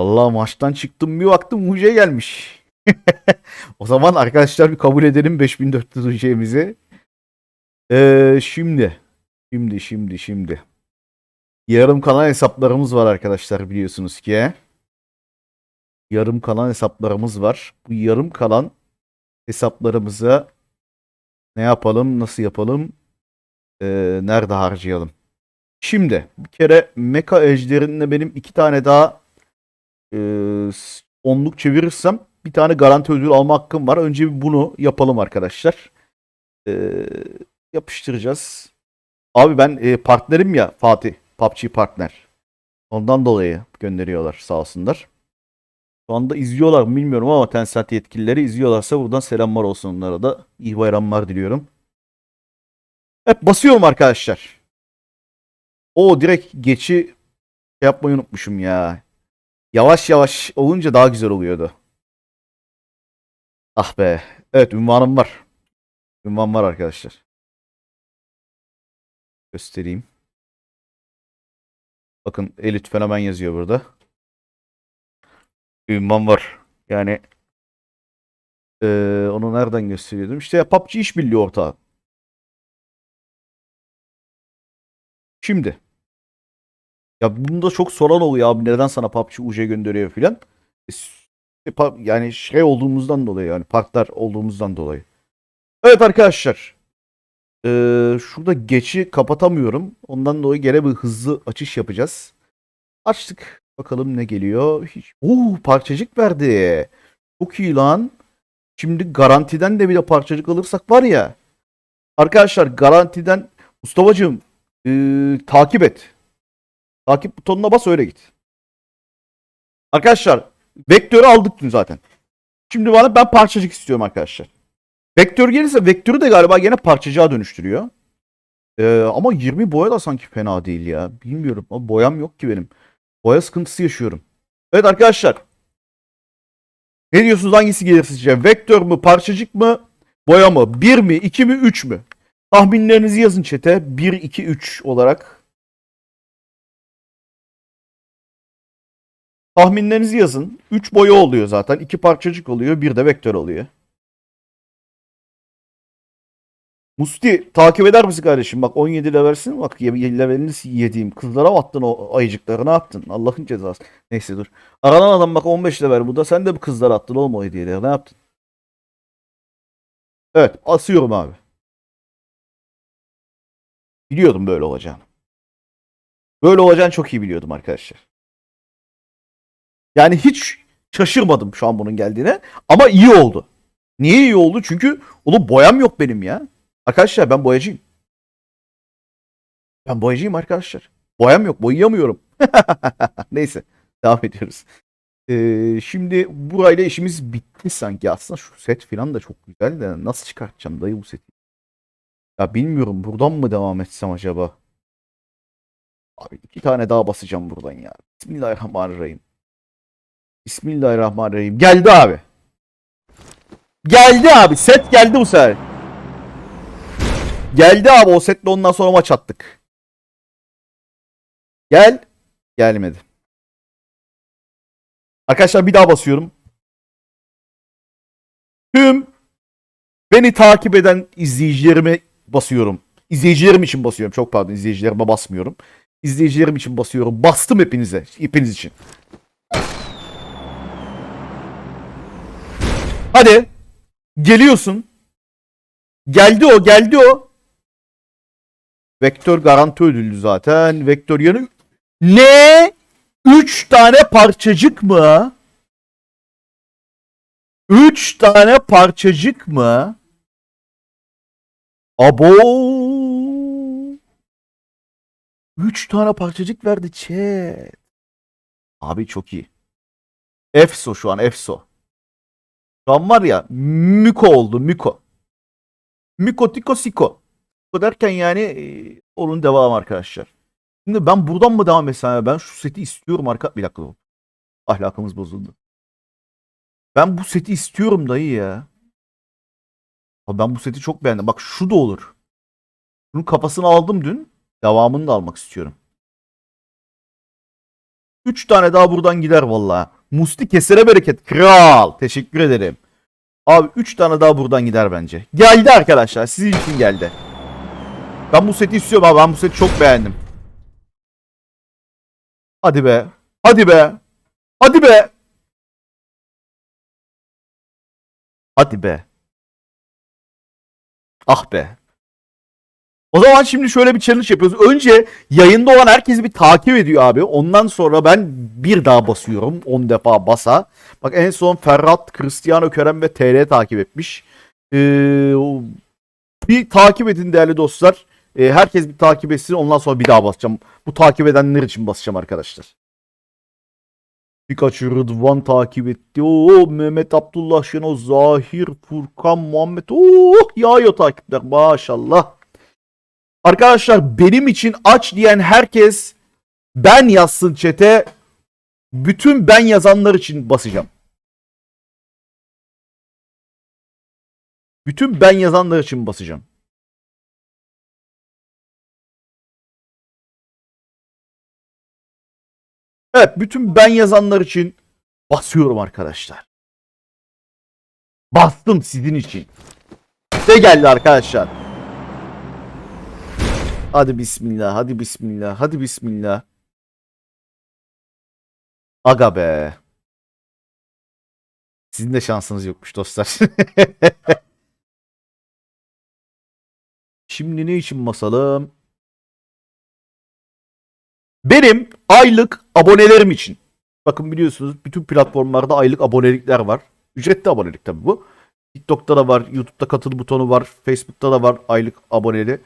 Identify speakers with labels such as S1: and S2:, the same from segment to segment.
S1: Allah maçtan çıktım bir baktım UC gelmiş. o zaman arkadaşlar bir kabul edelim 5400 UC'mizi. Ee, şimdi. Şimdi şimdi şimdi. Yarım kalan hesaplarımız var arkadaşlar biliyorsunuz ki. Yarım kalan hesaplarımız var. Bu yarım kalan hesaplarımıza ne yapalım, nasıl yapalım, ee, nerede harcayalım? Şimdi bir kere Mecha Ejder'inle benim iki tane daha ee, onluk çevirirsem bir tane garanti ödül alma hakkım var. Önce bunu yapalım arkadaşlar. Ee, yapıştıracağız. Abi ben e, partnerim ya Fatih. PUBG partner. Ondan dolayı gönderiyorlar sağ olsunlar. Şu anda izliyorlar mı bilmiyorum ama Tencent yetkilileri izliyorlarsa buradan selamlar olsun onlara da. İyi bayramlar diliyorum. Hep basıyorum arkadaşlar. O direkt geçi şey yapmayı unutmuşum ya. Yavaş yavaş olunca daha güzel oluyordu. Ah be. Evet ünvanım var. Ünvan var arkadaşlar. Göstereyim. Bakın Elit Fenomen yazıyor burada. Ünvan var. Yani eee, onu nereden gösteriyordum? İşte ya PUBG işbirliği ortağı. Şimdi. Ya bunda çok soran oluyor abi neden sana PUBG UC gönderiyor filan. E, e, Yani şey olduğumuzdan dolayı yani partner olduğumuzdan dolayı. Evet arkadaşlar. Ee, şurada geçi kapatamıyorum. Ondan dolayı gene bir hızlı açış yapacağız. Açtık. Bakalım ne geliyor. Hiç... Oo, parçacık verdi. Çok iyi lan. Şimdi garantiden de bir de parçacık alırsak var ya. Arkadaşlar garantiden Mustafa'cığım ee, takip et. Takip butonuna bas öyle git. Arkadaşlar vektörü aldık dün zaten. Şimdi bana ben parçacık istiyorum arkadaşlar. Vektör gelirse vektörü de galiba gene parçacığa dönüştürüyor. Ee, ama 20 boya da sanki fena değil ya. Bilmiyorum. Ama boyam yok ki benim. Boya sıkıntısı yaşıyorum. Evet arkadaşlar. Ne diyorsunuz hangisi gelir sizce? Vektör mü, parçacık mı, boya mı? 1 mi, 2 mi, 3 mü? Tahminlerinizi yazın chat'e. 1, 2, 3 olarak. Tahminlerinizi yazın. 3 boya oluyor zaten. 2 parçacık oluyor. 1 de vektör oluyor. Musti takip eder misin kardeşim? Bak 17 levelsin. Bak levelini yediğim. Kızlara attın o ayıcıkları? Ne yaptın? Allah'ın cezası. Neyse dur. Aranan adam bak 15 level bu da. Sen de kızlara attın oğlum o hediyeleri. Ne yaptın? Evet. Asıyorum abi. Biliyordum böyle olacağını. Böyle olacağını çok iyi biliyordum arkadaşlar. Yani hiç şaşırmadım şu an bunun geldiğine. Ama iyi oldu. Niye iyi oldu? Çünkü oğlum boyam yok benim ya. Arkadaşlar ben boyacıyım. Ben boyacıyım arkadaşlar. Boyam yok. Boyayamıyorum. Neyse. Devam ediyoruz. Ee, şimdi burayla işimiz bitti sanki. Aslında şu set falan da çok güzel de nasıl çıkartacağım dayı bu seti? Ya bilmiyorum. Buradan mı devam etsem acaba? Abi iki tane daha basacağım buradan ya. Bismillahirrahmanirrahim. Bismillahirrahmanirrahim. Geldi abi. Geldi abi. Set geldi bu sefer. Geldi abi o setle ondan sonra maç attık. Gel. Gelmedi. Arkadaşlar bir daha basıyorum. Tüm beni takip eden izleyicilerime basıyorum. İzleyicilerim için basıyorum. Çok pardon izleyicilerime basmıyorum. İzleyicilerim için basıyorum. Bastım hepinize. Hepiniz için. Hadi. Geliyorsun. Geldi o, geldi o. Vektör garanti ödüllü zaten. Vektör yanı... Ne? Üç tane parçacık mı? Üç tane parçacık mı? Abo. Üç tane parçacık verdi chat. Abi çok iyi. Efso şu an Efso. An var ya Miko oldu Miko. Miko Tiko Siko. Siko derken yani e, onun devamı arkadaşlar. Şimdi ben buradan mı devam etsem? Ben şu seti istiyorum arka... Bir dakika. Ahlakımız bozuldu. Ben bu seti istiyorum dayı ya. Abi ben bu seti çok beğendim. Bak şu da olur. Bunun kafasını aldım dün. Devamını da almak istiyorum. 3 tane daha buradan gider vallahi. Musti kesere bereket. Kral. Teşekkür ederim. Abi 3 tane daha buradan gider bence. Geldi arkadaşlar. Sizin için geldi. Ben bu seti istiyorum abi. Ben bu seti çok beğendim. Hadi be. Hadi be. Hadi be. Hadi be. Ah be. O zaman şimdi şöyle bir challenge yapıyoruz. Önce yayında olan herkesi bir takip ediyor abi. Ondan sonra ben bir daha basıyorum. 10 defa basa. Bak en son Ferhat, Cristiano Kerem ve TR takip etmiş. Ee, bir takip edin değerli dostlar. Ee, herkes bir takip etsin. Ondan sonra bir daha basacağım. Bu takip edenler için basacağım arkadaşlar. Pikachu Rıdvan takip etti. Oo Mehmet Abdullah Şenol, Zahir, Furkan, Muhammed. Oo yağıyor takipler maşallah. Arkadaşlar benim için aç diyen herkes ben yazsın çete. Bütün ben yazanlar için basacağım. Bütün ben yazanlar için basacağım. Evet, bütün ben yazanlar için basıyorum arkadaşlar. Bastım sizin için. Size geldi arkadaşlar. Hadi bismillah, hadi bismillah, hadi bismillah. Aga be. Sizin de şansınız yokmuş dostlar. Şimdi ne için basalım? Benim aylık abonelerim için. Bakın biliyorsunuz bütün platformlarda aylık abonelikler var. Ücretli abonelik tabii bu. TikTok'ta da var, YouTube'da katıl butonu var, Facebook'ta da var aylık aboneli.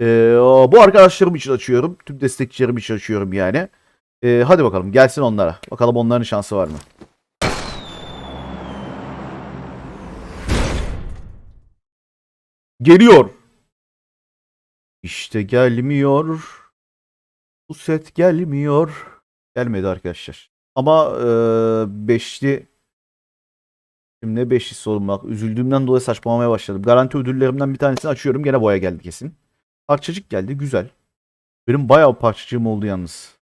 S1: Ee, bu arkadaşlarım için açıyorum. Tüm destekçilerim için açıyorum yani. Ee, hadi bakalım gelsin onlara. Bakalım onların şansı var mı? Geliyor. İşte gelmiyor. Bu set gelmiyor. Gelmedi arkadaşlar. Ama e, beşli Şimdi beşli sormak. Üzüldüğümden dolayı saçmalamaya başladım. Garanti ödüllerimden bir tanesini açıyorum. Gene boya geldi kesin. Parçacık geldi. Güzel. Benim bayağı parçacığım oldu yalnız.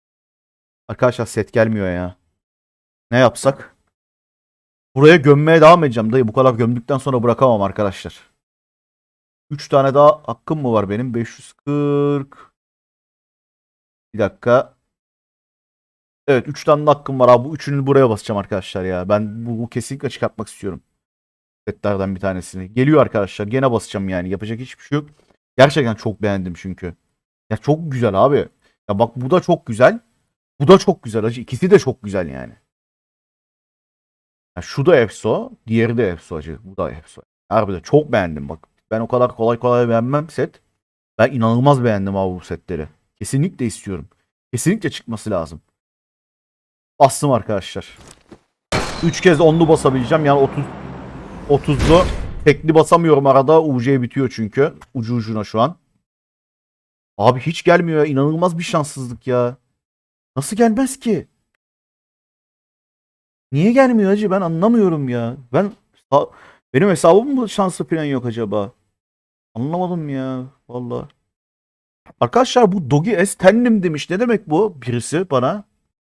S1: Arkadaşlar set gelmiyor ya. Ne yapsak? Buraya gömmeye devam edeceğim dayı. Bu kadar gömdükten sonra bırakamam arkadaşlar. 3 tane daha hakkım mı var benim? 540. Bir dakika. Evet 3 tane hakkım var abi. Bu üçünü buraya basacağım arkadaşlar ya. Ben bu, bu kesinlikle çıkartmak istiyorum. Setlerden bir tanesini. Geliyor arkadaşlar. Gene basacağım yani. Yapacak hiçbir şey yok. Gerçekten çok beğendim çünkü. Ya çok güzel abi. Ya bak bu da çok güzel. Bu da çok güzel acı. İkisi de çok güzel yani. Ya şu da EFSO. Diğeri de EFSO acı. Bu da EFSO. Harbiden çok beğendim bak. Ben o kadar kolay kolay beğenmem set. Ben inanılmaz beğendim abi bu setleri. Kesinlikle istiyorum. Kesinlikle çıkması lazım. Bastım arkadaşlar. 3 kez onlu basabileceğim. Yani 30 30'lu tekli basamıyorum arada. UC bitiyor çünkü. Ucu ucuna şu an. Abi hiç gelmiyor ya. İnanılmaz bir şanssızlık ya. Nasıl gelmez ki? Niye gelmiyor acı? Ben anlamıyorum ya. Ben benim hesabım mı şansı falan yok acaba? Anlamadım ya. Valla. Arkadaşlar bu Dogi S tendim demiş. Ne demek bu? Birisi bana.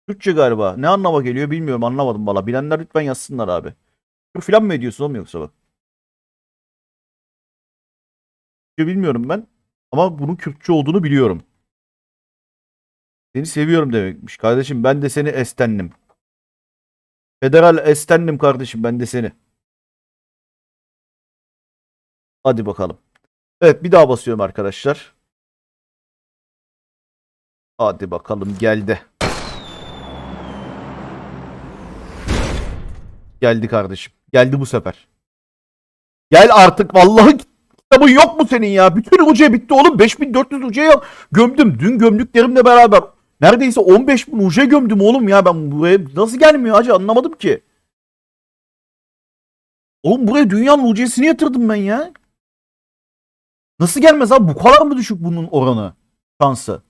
S1: Türkçe galiba. Ne anlama geliyor bilmiyorum. Anlamadım valla. Bilenler lütfen yazsınlar abi. Falan mı ediyorsun oğlum yoksa bak? Bilmiyorum ben. Ama bunun Kürtçe olduğunu biliyorum. Seni seviyorum demekmiş. Kardeşim ben de seni estendim. Federal estendim kardeşim ben de seni. Hadi bakalım. Evet bir daha basıyorum arkadaşlar. Hadi bakalım geldi. Geldi kardeşim. Geldi bu sefer. Gel artık vallahi kitabın yok mu senin ya? Bütün ucuya bitti oğlum. 5400 ucuya gömdüm. Dün gömdüklerimle beraber neredeyse 15 bin ucuya gömdüm oğlum ya. Ben buraya nasıl gelmiyor hacı anlamadım ki. Oğlum buraya dünyanın uciyesini yatırdım ben ya. Nasıl gelmez abi? Bu kadar mı düşük bunun oranı? Şansı.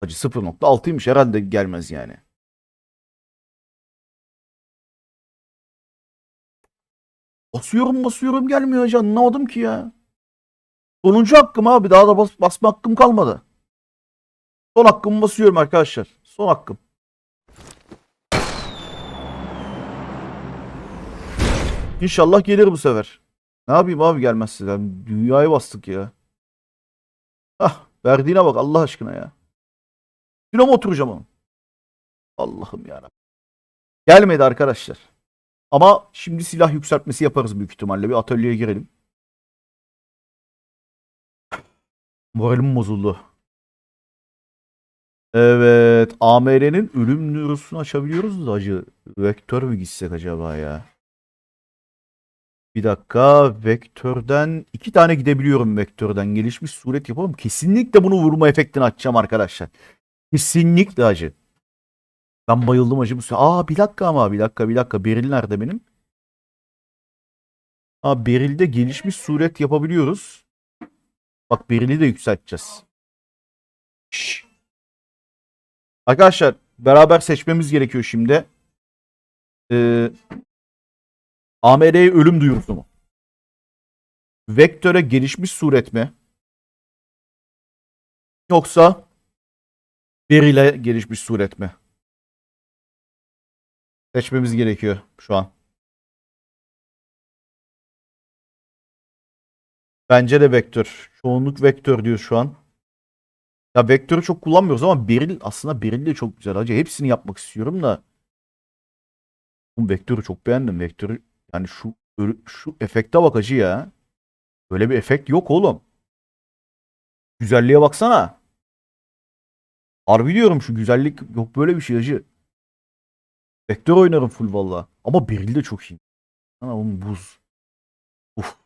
S1: Hacı 0.6'ymış herhalde gelmez yani. Basıyorum basıyorum gelmiyor hacı anlamadım ki ya. Sonuncu hakkım abi daha da bas, basma hakkım kalmadı. Son hakkımı basıyorum arkadaşlar. Son hakkım. İnşallah gelir bu sefer. Ne yapayım abi gelmezse. Yani dünyayı bastık ya. Ah verdiğine bak Allah aşkına ya. Dino mu oturacağım onu? Allah'ım yarabbim. Gelmedi arkadaşlar. Ama şimdi silah yükseltmesi yaparız büyük ihtimalle. Bir atölyeye girelim. Moralim bozuldu. Evet. AMR'nin ölüm nürosunu açabiliyoruz da acı. Vektör mü gitsek acaba ya? Bir dakika. Vektörden iki tane gidebiliyorum vektörden. Gelişmiş suret yapalım. Kesinlikle bunu vurma efektini açacağım arkadaşlar. Kesinlikle acı. Ben bayıldım acı bu se- Aa bir dakika ama bir dakika bir dakika. Beril nerede benim? Aa Beril'de gelişmiş suret yapabiliyoruz. Bak Beril'i de yükselteceğiz. Şşş. Arkadaşlar beraber seçmemiz gerekiyor şimdi. Ee, AMR'ye ölüm duyurusu mu? Vektöre gelişmiş suret mi? Yoksa Beril'e gelişmiş suret mi? Seçmemiz gerekiyor şu an. Bence de vektör. Çoğunluk vektör diyor şu an. Ya vektörü çok kullanmıyoruz ama beril aslında beril de çok güzel. Hacı hepsini yapmak istiyorum da. Bu vektörü çok beğendim. Vektörü yani şu şu efekte bak hacı ya. Böyle bir efekt yok oğlum. Güzelliğe baksana. Harbi diyorum şu güzellik yok böyle bir şey hacı. Vektör oynarım full valla. Ama beril de çok iyi. Ana oğlum buz. Uf.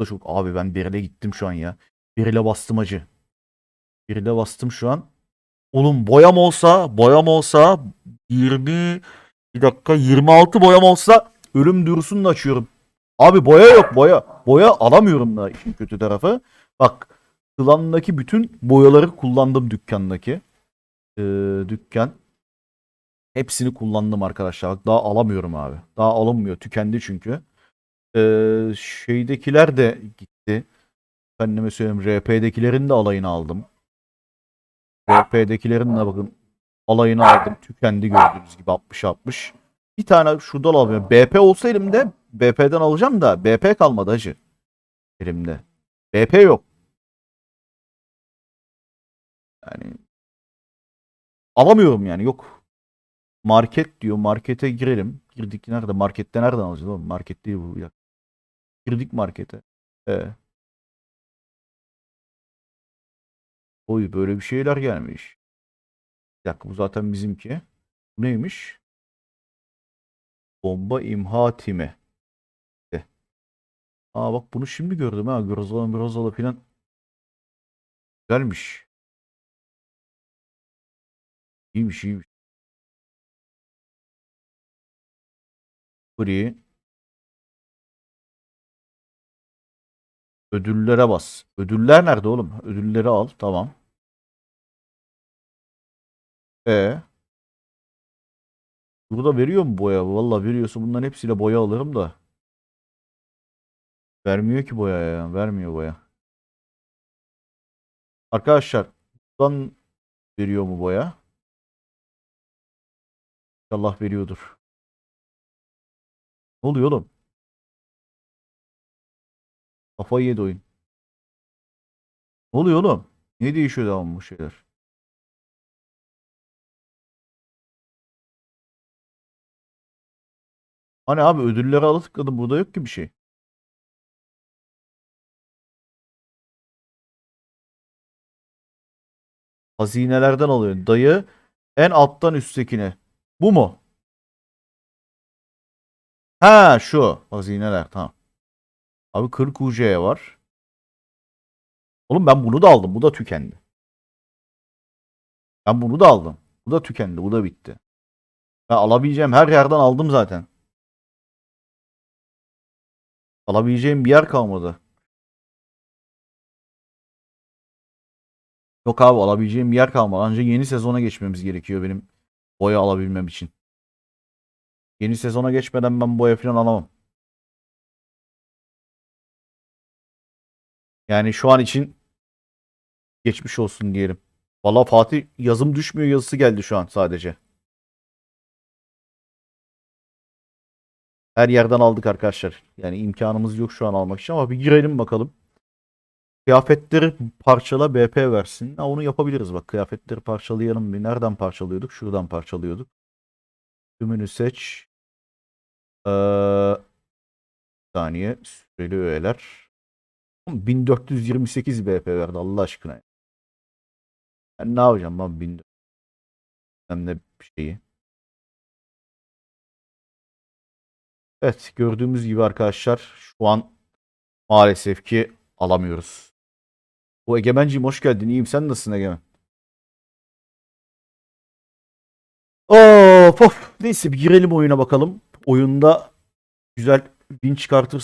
S1: Da çok abi ben berile gittim şu an ya. Berile bastım hacı. Berile bastım şu an. Oğlum boyam olsa, boyam olsa 20 bir dakika 26 boyam olsa ölüm de açıyorum. Abi boya yok boya. Boya alamıyorum da işin kötü tarafı. Bak klandaki bütün boyaları kullandım dükkandaki. Ee, dükkan. Hepsini kullandım arkadaşlar. Bak, Daha alamıyorum abi. Daha alınmıyor. Tükendi çünkü. Ee, şeydekiler de gitti. Efendime söyleyeyim RP'dekilerin de alayını aldım. RP'dekilerin de bakın alayını aldım. Tükendi gördüğünüz gibi 60-60. Bir tane şuradan alamıyorum. BP olsa elimde BP'den alacağım da BP kalmadı hacı. Elimde. BP yok. Yani alamıyorum yani yok. Market diyor. Markete girelim. Girdik nerede? Markette nereden alacağız oğlum? Market değil bu ya. Girdik markete. Ee. Oy böyle bir şeyler gelmiş. Bir dakika bu zaten bizimki. Bu neymiş? Bomba imha timi. De. Aa bak bunu şimdi gördüm ha. Grozalı grozalı filan. Güzelmiş. İyiymiş iyiymiş. Free. Ödüllere bas. Ödüller nerede oğlum? Ödülleri al. Tamam. E Burada veriyor mu boya? Valla veriyorsa bunların hepsiyle boya alırım da. Vermiyor ki boya ya. Vermiyor boya. Arkadaşlar buradan veriyor mu boya? İnşallah veriyordur. Ne oluyor oğlum? Kafayı yedi oyun. Ne oluyor oğlum? Niye değişiyor devam bu şeyler? Hani abi ödülleri alıp tıkladım. Burada yok ki bir şey. Hazinelerden alıyor. Dayı en alttan üsttekine. Bu mu? Ha şu. Hazineler tamam. Abi 40 UC var. Oğlum ben bunu da aldım. Bu da tükendi. Ben bunu da aldım. Bu da tükendi. Bu da bitti. Ben alabileceğim her yerden aldım zaten. Alabileceğim bir yer kalmadı. Yok abi alabileceğim bir yer kalmadı. Ancak yeni sezona geçmemiz gerekiyor benim boya alabilmem için. Yeni sezona geçmeden ben boya falan alamam. Yani şu an için geçmiş olsun diyelim. Valla Fatih yazım düşmüyor yazısı geldi şu an sadece. Her yerden aldık arkadaşlar. Yani imkanımız yok şu an almak için ama bir girelim bakalım. Kıyafetleri parçala BP versin. Ha, onu yapabiliriz bak. Kıyafetleri parçalayalım bir. Nereden parçalıyorduk? Şuradan parçalıyorduk. Tümünü seç. Ee, saniye. Süreli öğeler. Oğlum 1428 BP verdi Allah aşkına. Ben ne yapacağım lan 1400 hem de şeyi. Evet gördüğümüz gibi arkadaşlar şu an maalesef ki alamıyoruz. O Egemenciğim hoş geldin. İyiyim sen nasılsın Egemen? Of of. Neyse bir girelim oyuna bakalım. Oyunda güzel win çıkartırsa